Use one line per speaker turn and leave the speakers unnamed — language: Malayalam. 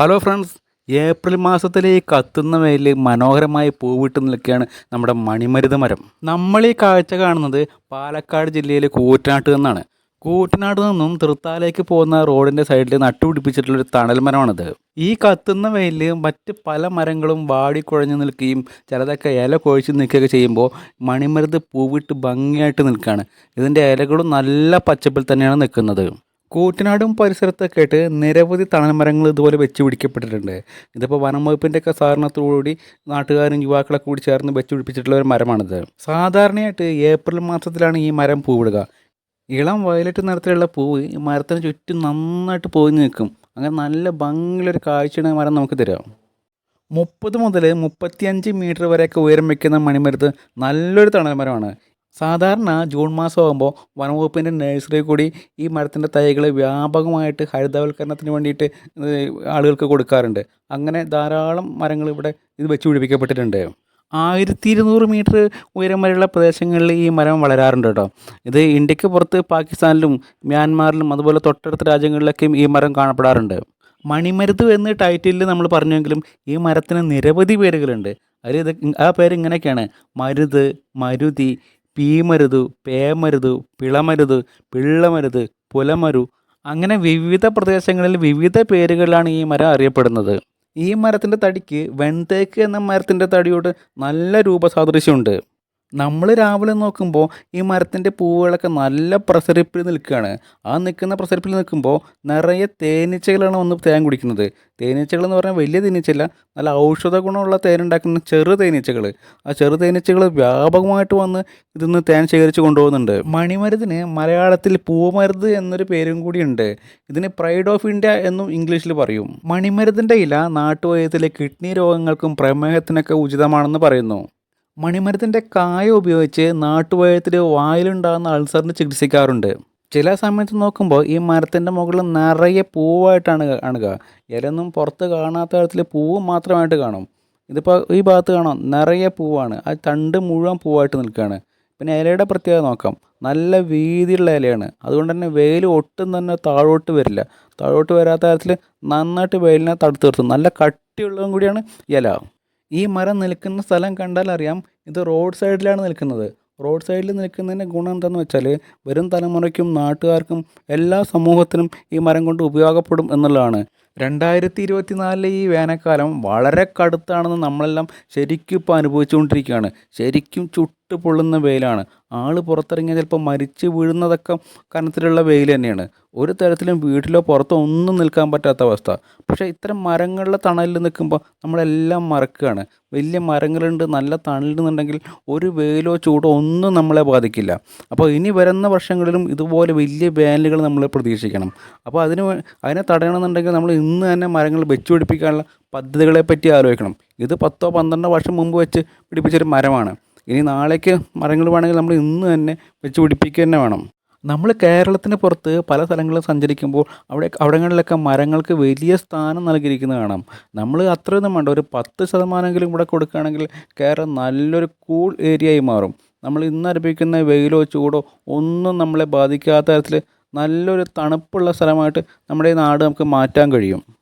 ഹലോ ഫ്രണ്ട്സ് ഏപ്രിൽ മാസത്തിലെ ഈ കത്തുന്ന വെയിലിൽ മനോഹരമായി പൂവിട്ട് നിൽക്കുകയാണ് നമ്മുടെ മണിമരുത് മരം. നമ്മൾ ഈ കാഴ്ച കാണുന്നത് പാലക്കാട് ജില്ലയിലെ കൂറ്റനാട്ട് നിന്നാണ്. കൂറ്റനാട് നിന്നും തൃത്താലേക്ക് പോകുന്ന റോഡിന്റെ സൈഡിൽ നട്ടുപിടിപ്പിച്ചിട്ടുള്ളൊരു തണൽ മരമാണിത്. ഈ കത്തുന്ന വെയിലിൽ മറ്റ് പല മരങ്ങളും വാടിക്കുഴഞ്ഞു നിൽക്കുകയും ചിലതൊക്കെ ഇല കൊഴിച്ച് നിൽക്കുകയൊക്കെ ചെയ്യുമ്പോൾ മണിമരുത് പൂവിട്ട് ഭംഗിയായിട്ട് നിൽക്കുകയാണ്. ഇതിന്റെ ഇലകളും നല്ല പച്ചപ്പിൽ തന്നെയാണ് നിൽക്കുന്നത്. കൂറ്റനാടും പരിസരത്തൊക്കെ ആയിട്ട് നിരവധി തണൽമരങ്ങൾ ഇതുപോലെ വെച്ച് പിടിക്കപ്പെട്ടിട്ടുണ്ട്. ഇതിപ്പോൾ വനം വകുപ്പിന്റെ ഒക്കെ സഹകരണത്തോടുകൂടി നാട്ടുകാരും യുവാക്കളൊക്കെ കൂടി ചേർന്ന് വെച്ച് പിടിപ്പിച്ചിട്ടുള്ള ഒരു മരമാണിത്. സാധാരണയായിട്ട് ഏപ്രിൽ മാസത്തിലാണ് ഈ മരം പൂവിടുക ഇളം വയലറ്റ് നിറത്തിലുള്ള പൂവ് ഈ മരത്തിന് ചുറ്റും നന്നായിട്ട് പോയി നിൽക്കും. അങ്ങനെ നല്ല ഭംഗിയുള്ളൊരു കാഴ്ചയാണ് മരം നമുക്ക് തരാം മുപ്പത് മുതൽ മുപ്പത്തിയഞ്ച് മീറ്റർ വരെയൊക്കെ ഉയരം വയ്ക്കുന്ന മണിമരത്ത് നല്ലൊരു തണൽ മരമാണ് സാധാരണ ജൂൺ മാസം ആകുമ്പോൾ വനംവകുപ്പിന്റെ നഴ്സറി കൂടി ഈ മരത്തിന്റെ തൈകൾ വ്യാപകമായിട്ട് ഹരിതവൽക്കരണത്തിന് വേണ്ടിയിട്ട് ആളുകൾക്ക് കൊടുക്കാറുണ്ട്. അങ്ങനെ ധാരാളം മരങ്ങൾ ഇവിടെ ഇത് വെച്ച് പിടിപ്പിക്കപ്പെട്ടിട്ടുണ്ട്. ആയിരത്തി ഇരുന്നൂറ് മീറ്റർ ഉയരം വരെയുള്ള പ്രദേശങ്ങളിൽ ഈ മരം വളരാറുണ്ട് കേട്ടോ. ഇത് ഇന്ത്യയ്ക്ക് പുറത്ത് പാകിസ്ഥാനിലും മ്യാൻമാറിലും അതുപോലെ തൊട്ടടുത്ത രാജ്യങ്ങളിലൊക്കെയും ഈ മരം കാണപ്പെടാറുണ്ട്. മണിമരുത് എന്ന് ടൈറ്റിലിൽ നമ്മൾ പറഞ്ഞെങ്കിലും ഈ മരത്തിന് നിരവധി പേരുകളുണ്ട്. അതിൽ ഇത് ആ പേര് ഇങ്ങനെയൊക്കെയാണ്. മരുത് മരുതി പീമരുത് പേമരുത് പിളമരുത് പിള്ളമരുത് പുലമരു അങ്ങനെ വിവിധ പ്രദേശങ്ങളിൽ വിവിധ പേരുകളിലാണ് ഈ മരം അറിയപ്പെടുന്നത്. ഈ മരത്തിന്റെ തടിക്ക് വെൺതേക്ക് എന്ന മരത്തിന്റെ തടിയോട് നല്ല രൂപസാദൃശ്യമുണ്ട്. നമ്മൾ രാവിലെ നോക്കുമ്പോൾ ഈ മരത്തിന്റെ പൂവുകളൊക്കെ നല്ല പ്രസരിപ്പിൽ നിൽക്കുകയാണ്. ആ നിൽക്കുന്ന പ്രസരിപ്പിൽ നിൽക്കുമ്പോൾ നിറയെ തേനീച്ചകളാണ് വന്ന് തേൻ കുടിക്കുന്നത്. തേനീച്ചകൾ എന്ന് പറഞ്ഞാൽ വലിയ തേനീച്ചയല്ല നല്ല ഔഷധ ഗുണമുള്ള തേനുണ്ടാക്കുന്ന ചെറു തേനീച്ചകൾ. ആ ചെറു തേനീച്ചകൾ വ്യാപകമായിട്ട് വന്ന് ഇതിന്ന് തേൻ ശേഖരിച്ച് കൊണ്ടുപോകുന്നുണ്ട്. മണിമരുതിന് മലയാളത്തിൽ പൂമരുത് എന്നൊരു പേരും കൂടിയുണ്ട്. ഇതിന് പ്രൈഡ് ഓഫ് ഇന്ത്യ എന്നും ഇംഗ്ലീഷിൽ പറയും. മണിമരുതിന്റെ ഇല നാട്ടുവൈദ്യത്തിലെ കിഡ്നി രോഗങ്ങൾക്കും പ്രമേഹത്തിനൊക്കെ ഉചിതമാണെന്ന് പറയുന്നു. മണിമരത്തിന്റെ കായ ഉപയോഗിച്ച് നാട്ടുവൈദ്യത്തിൽ വായിലുണ്ടാകുന്ന അൾസറിന് ചികിത്സിക്കാറുണ്ട്. ചില സമയത്ത് നോക്കുമ്പോൾ ഈ മരത്തിന്റെ മുകളിൽ നിറയെ പൂവായിട്ടാണ് കാണുക. ഇലയൊന്നും പുറത്ത് കാണാത്ത തരത്തിൽ പൂവ് മാത്രമായിട്ട് കാണും. ഇതിപ്പോൾ ഈ ഭാഗത്ത് കാണാം നിറയെ പൂവാണ്. ആ തണ്ട് മുഴുവൻ പൂവായിട്ട് നിൽക്കുകയാണ്. പിന്നെ ഇലയുടെ പ്രത്യേകത നോക്കാം. നല്ല വീതിയുള്ള ഇലയാണ്. അതുകൊണ്ട് തന്നെ വെയിൽ ഒട്ടും തന്നെ താഴോട്ട് വരില്ല. താഴോട്ട് വരാത്ത തരത്തിൽ നന്നായിട്ട് വെയിലിനെ തടുത്തു നിർത്തും. നല്ല കട്ടിയുള്ളതും കൂടിയാണ് ഇല. ഈ മരം നിൽക്കുന്ന സ്ഥലം കണ്ടാൽ അറിയാം ഇത് റോഡ് സൈഡിലാണ് നിൽക്കുന്നത്. റോഡ് സൈഡിൽ നിൽക്കുന്നതിന്റെ ഗുണം എന്താണെന്ന് വെച്ചാൽ വരും തലമുറയ്ക്കും നാട്ടുകാർക്കും എല്ലാ സമൂഹത്തിനും ഈ മരം കൊണ്ട് ഉപയോഗപ്പെടും എന്നുള്ളതാണ്. രണ്ടായിരത്തി ഇരുപത്തി നാലിലെ ഈ വേനൽക്കാലം വളരെ കടുത്താണെന്ന് നമ്മളെല്ലാം ശരിക്കും ഇപ്പോൾ അനുഭവിച്ചുകൊണ്ടിരിക്കുകയാണ്. ശരിക്കും ചുട്ട് പൊള്ളുന്ന വെയിലാണ്. ആൾ പുറത്തിറങ്ങിയാൽ ചിലപ്പോൾ മരിച്ച് വീഴുന്നതൊക്കെ കനത്തിലുള്ള വെയിൽ തന്നെയാണ്. ഒരു തരത്തിലും വീട്ടിലോ പുറത്തോ ഒന്നും നിൽക്കാൻ പറ്റാത്ത അവസ്ഥ. പക്ഷേ ഇത്തരം മരങ്ങളുടെ തണലിൽ നിൽക്കുമ്പോൾ നമ്മളെല്ലാം മറക്കുകയാണ്. വലിയ മരങ്ങളുണ്ട് നല്ല തണലുണ്ടെങ്കിൽ ഒരു വെയിലോ ചൂടോ ഒന്നും നമ്മളെ ബാധിക്കില്ല. അപ്പോൾ ഇനി വരുന്ന വർഷങ്ങളിലും ഇതുപോലെ വലിയ വേനലുകൾ നമ്മൾ പ്രതീക്ഷിക്കണം. അപ്പോൾ അതിന് അതിനെ തടയണമെന്നുണ്ടെങ്കിൽ നമ്മൾ ഇന്ന് തന്നെ മരങ്ങൾ വെച്ച് പിടിപ്പിക്കാനുള്ള പദ്ധതികളെ പറ്റി ആലോചിക്കണം. ഇത് പത്തോ പന്ത്രണ്ടോ വർഷം മുമ്പ് വെച്ച് പിടിപ്പിച്ചൊരു മരമാണ്. ഇനി നാളേക്ക് മരങ്ങൾ വേണമെങ്കിൽ നമ്മൾ ഇന്ന് തന്നെ വെച്ച് പിടിപ്പിക്കുക തന്നെ വേണം. നമ്മൾ കേരളത്തിന് പുറത്ത് പല സ്ഥലങ്ങളും സഞ്ചരിക്കുമ്പോൾ അവിടെ അവിടങ്ങളിലൊക്കെ മരങ്ങൾക്ക് വലിയ സ്ഥാനം നൽകിയിരിക്കുന്നത് കാണാം. നമ്മൾ അത്രയൊന്നും വേണ്ട. ഒരു പത്ത് ശതമാനമെങ്കിലും ഇവിടെ കൊടുക്കുകയാണെങ്കിൽ കേരളം നല്ലൊരു കൂൾ ഏരിയയായി മാറും. നമ്മൾ ഇന്ന് വെയിലോ ചൂടോ ഒന്നും നമ്മളെ ബാധിക്കാത്ത തരത്തിൽ നല്ലൊരു തണുപ്പുള്ള സ്ഥലമായിട്ട് നമ്മുടെ ഈ നാട് നമുക്ക് മാറ്റാൻ കഴിയും.